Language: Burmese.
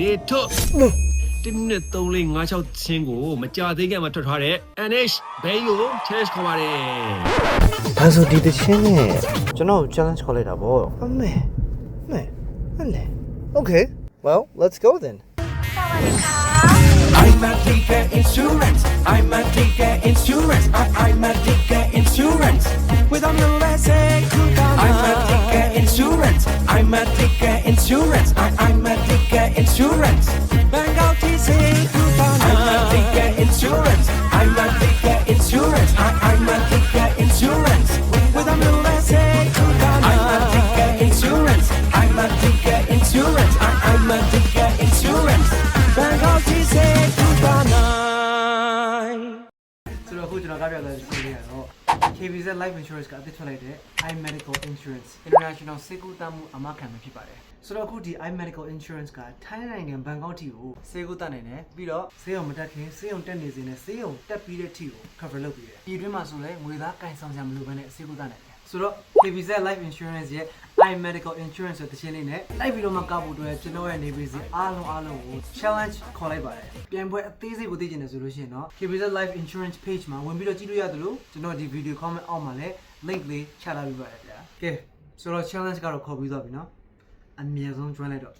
နေထုတ်တင်းနဲ့3လေး5 6ချင်းကိုမကြသေးခင်မှာထွက်ထားတဲ့ NH ဘဲကို challenge ခေါ်ပါတယ်ဒါဆိုဒီတချင်းနဲ့ကျွန်တော် challenge ခေါ်လိုက်တာပေါ့အမေအမေအမေ Okay well let's go then I'm a Diga Insurance. I'm a Diga Insurance. I, I'm a Diga Insurance. I'm a Diga Insurance. I, I'm a Diga Insurance. Bang out TC I'm a Diga Insurance. I'm a Diga Insurance. I, I'm a Diga Insurance. With a USA I'm a Diga Insurance. I'm a Diga Insurance. I, I'm a Diga Insurance. Bang out TC ဆိုတော့အခုကျွန်တော်ကပြတဲ့စီးရီးကတော့ KBZ Life Insurance ကအသစ်ထွက်လိုက်တဲ့ iMedical Insurance International စေကူတမှုအမခံမှာဖြစ်ပါတယ်ဆိုတော့အခုဒီ iMedical Insurance ကထိုင်းနိုင်ငံဘန်ကောက်ထိကိုစေကူတနိုင်တယ်ပြီးတော့ဆေးရုံမတက်ခင်ဆေးရုံတက်နေစဉ်နဲ့ဆေးရုံတက်ပြီးတဲ့ထိကို cover လုပ်ပြီးတယ်ဒီအတွင်းမှာဆိုလဲငွေသားကင်ဆောင်ကြမလို့ဘဲနဲ့စေကူတနိုင်တယ်ဆိုတော့ KBZ Life Insurance ရဲ့ iMedical Insurance ဆိုတဲ့တခြင်းလေးနဲ့လိုက်ပြီးတော့မှကောက်ဖို့အတွက်ကျွန်တော်ရဲ့နေပြည်စီအားလုံးအားလုံးကို challenge ခေါ်လိုက်ပါတယ်ပြန်ပွဲအသေးစိတ်ကိုသိချင်တယ်ဆိုလို့ရှိရင်တော့ KBZ Life Insurance page မှာဝင်ပြီးတော့ကြည့်လို့ရတယ်လို့ကျွန်တော်ဒီ video comment အောက်မှာလည်း link လေးချထားပေးပါတယ်ဗျာကဲဆိုတော့ challenge ကတော့ခေါ်ပြီးသွားပြီเนาะအမြဲဆုံး join လိုက်တော့